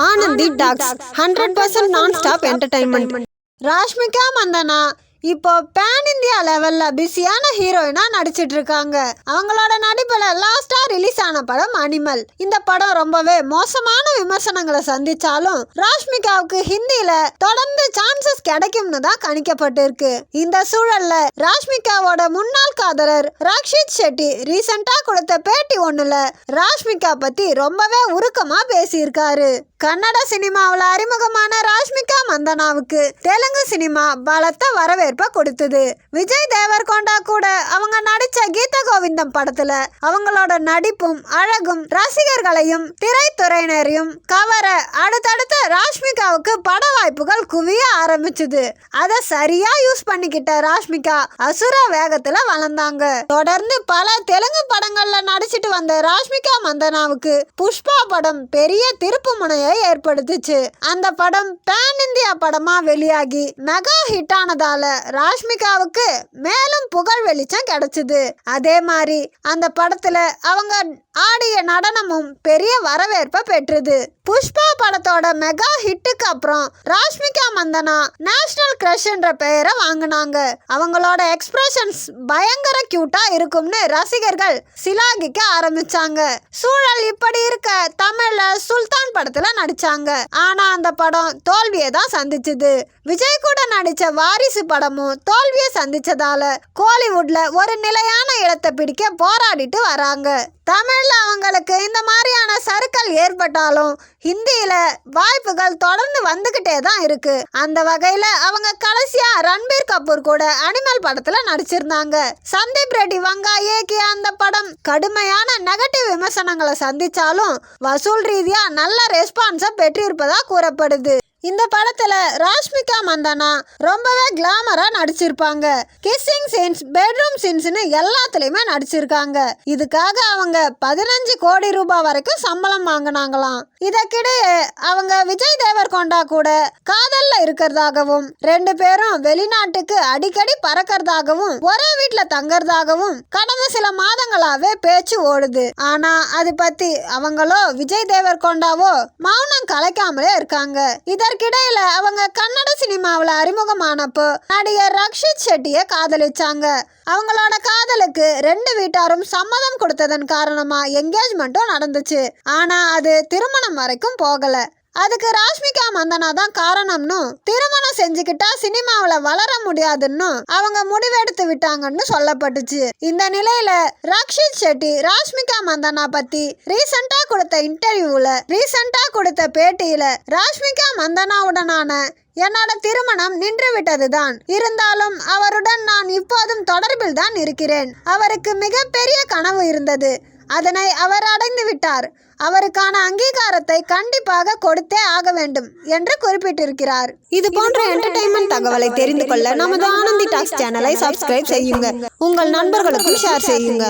Anandhi talks. Hundred percent nonstop entertainment Rashmika Mandanna இப்போ pan India லெவல்ல பிஸியான ஹீரோயினா நடிச்சிட்டு இருக்காங்க அவங்களோட நடிப்புல லாஸ்டா ரிலீஸ் ஆன படம் அனிமல் இந்த படம் ரொம்பவே மோசமான விமர்சனங்களை சந்திச்சாலும் ராஷ்மிகாவுக்கு ஹிந்தியில தொடர்ந்து சான்சஸ் கிடைக்கும்னு தான் கணிக்கப்பட்டிருக்கு. இந்த சூழல்ல ராஷ்மிகாவோட முன்னாள் காதலர் ராக்ஷித் ஷெட்டி ரீசெண்டா கொடுத்த பேட்டி ஒண்ணுல ராஷ்மிகா பத்தி ரொம்பவே உருக்கமா பேசியிருக்காரு. கன்னட சினிமாவில் அறிமுகமான ராஷ் மந்தனாவுக்கு தெலுங்கு சினிமா பலத்த வரவேற்பை கொடுத்தது. விஜய் தேவர்கொண்டா கூட அவங்க நடிச்ச கீத கோவிந்தம் படத்துல அவங்களோட நடிப்பும் அழகும் ரசிகர்களையும் திரைத்துறையினரையும் கவர அடுத்தடுத்த ராஷ்மிகாவுக்கு பட வாய்ப்புகள் குவிய ஆரம்பிச்சது. அதை சரியா யூஸ் பண்ணிக்கிட்ட ராஷ்மிகா அசுர வேகத்துல வளர்ந்தாங்க. தொடர்ந்து பல தெலுங்கு படங்கள்ல நடிச்சிட்டு வந்த ராஷ்மிகா மந்தனாவுக்கு புஷ்பா படம் பெரிய திருப்பு முனையை ஏற்படுத்துச்சு. அந்த படம் பேன் இந்தியா படமா வெளியாகி மெகா ஹிட் ஆனதால ராஷ்மிகாவுக்கு மேலும் புகழ் வெளிச்சம் கிடைச்சது. அதே மாதிரி அந்த படத்துல அவங்க ஆடிய நடனமும் பெரிய வரவேற்பை பெற்றது. புஷ்பா படத்தோட மெகா ஹிட்டுக்கு அப்புறம் ராஷ்மிகா மந்தனா நேஷனல் கிரஷ்ன்ற பெயரை வாங்கினாங்க. அவங்களோட எக்ஸ்பிரஷன்ஸ் பயங்கர கியூட்டா இருக்கும்னு ரசிகர்கள் சிலாகிக்க ஆரம்பிச்சாங்க. சூழல் இப்படி இருக்க தமிழ்ல சுல்தான் படத்துல நடிச்சாங்க. ஆனா அந்த படம் தோல்வியை தான் சந்திச்சது. விஜய் கூட நடித்த வாரிசு படமும் தோல்வியை சந்திச்சதால கோலிவுட்ல ஒரு நிலையான இடத்தை பிடிக்க போராடிட்டு வராங்க. தமிழ்ல அவங்களுக்கு இந்த மாதிரியான சறுக்கல் ஏற்பட்டாலும் ஹிந்தியில வாய்ப்புகள் தொடர்ந்து வந்துகிட்டே தான் இருக்கு. அந்த வகையில அவங்க கடைசியா ரன்பீர் கபூர் கூட அனிமல் படத்துல நடிச்சிருந்தாங்க. சந்தீப் ரெட்டி வங்கா இயக்கிய அந்த படம் கடுமையான நெகட்டிவ் விமர்சனங்களை சந்திச்சாலும் வசூல் ரீதியா நல்ல ரெஸ்பான்ஸை பெற்றிருப்பதா கூறப்படுது. இந்த படத்துல ராஷ்மிகா மந்தனா ரொம்பவே கிளாமரா நடிச்சிருப்பாங்க. கிஸ்ஸிங் சீன்ஸ் பெட்ரூம் சீன்ஸ்னு எல்லாத்துலயுமே நடிச்சிருக்காங்க. இதுக்காக அவங்க பதினஞ்சு கோடி ரூபாய் வரைக்கும் சம்பளம் வாங்கினாங்களாம். இதற்கிடையே அவங்க விஜய் தேவர்கொண்டா கூட காதல்ல இருக்கிறதாகவும் ரெண்டு பேரும் வெளிநாட்டுக்கு அடிக்கடி பறக்கிறதாகவும் ஒரே வீட்டுல தங்கறதாகவும் கடந்த சில மாதங்களாவே பேச்சு ஓடுது. ஆனா அது பத்தி அவங்களோ விஜய் தேவர்கொண்டாவோ மௌனம் கலைக்காமலே இருக்காங்க. இதற்கிடையில அவங்க கன்னட சினிமாவில் அறிமுகமானப்போ நடிகர் ரக்ஷித் ஷெட்டியை காதலிச்சாங்க. அவங்களோட காதலுக்கு ரெண்டு வீட்டாரும் சம்மதம் கொடுத்ததன் காரணமா என்கேஜ்மெண்ட்டும் நடந்துச்சு. ஆனா அது திருமணம் வரைக்கும் போகல. அதுக்கு ராஷ்மிகா மந்தனா தான் காரணம்னு திருமணம் செஞ்சுக்கிட்டா சினிமாவில் வளர முடியாதுன்னு அவங்க முடிவெடுத்து விட்டாங்கன்னு சொல்லப்பட்டுச்சு. இந்த நிலையில ரக்ஷித் ஷெட்டி ராஷ்மிகா மந்தனா பத்தி ரீசெண்டா கொடுத்த இன்டர்வியூல ரீசெண்டா கொடுத்த பேட்டியில ராஷ்மிகா மந்தனாவுடனான என்னோட திருமணம் நின்று விட்டதுதான் இருந்தாலும் அவருடன் நான் இப்போதும் தொடர்பில் தான் இருக்கிறேன். அவருக்கு மிகப்பெரிய கனவு இருந்தது. அதனை அவர் அடைந்து விட்டார். அவருக்கான அங்கீகாரத்தை கண்டிப்பாக கொடுத்தே ஆக வேண்டும் என்று குறிப்பிட்டிருக்கிறார். இது போன்ற என்டர்டைன்மெண்ட் தகவலை தெரிந்து கொள்ள நமது ஆனந்தி டாக்ஸ் சேனலை சப்ஸ்கிரைப் செய்யுங்க. உங்கள் நண்பர்களுக்கும் ஷேர் செய்யுங்க.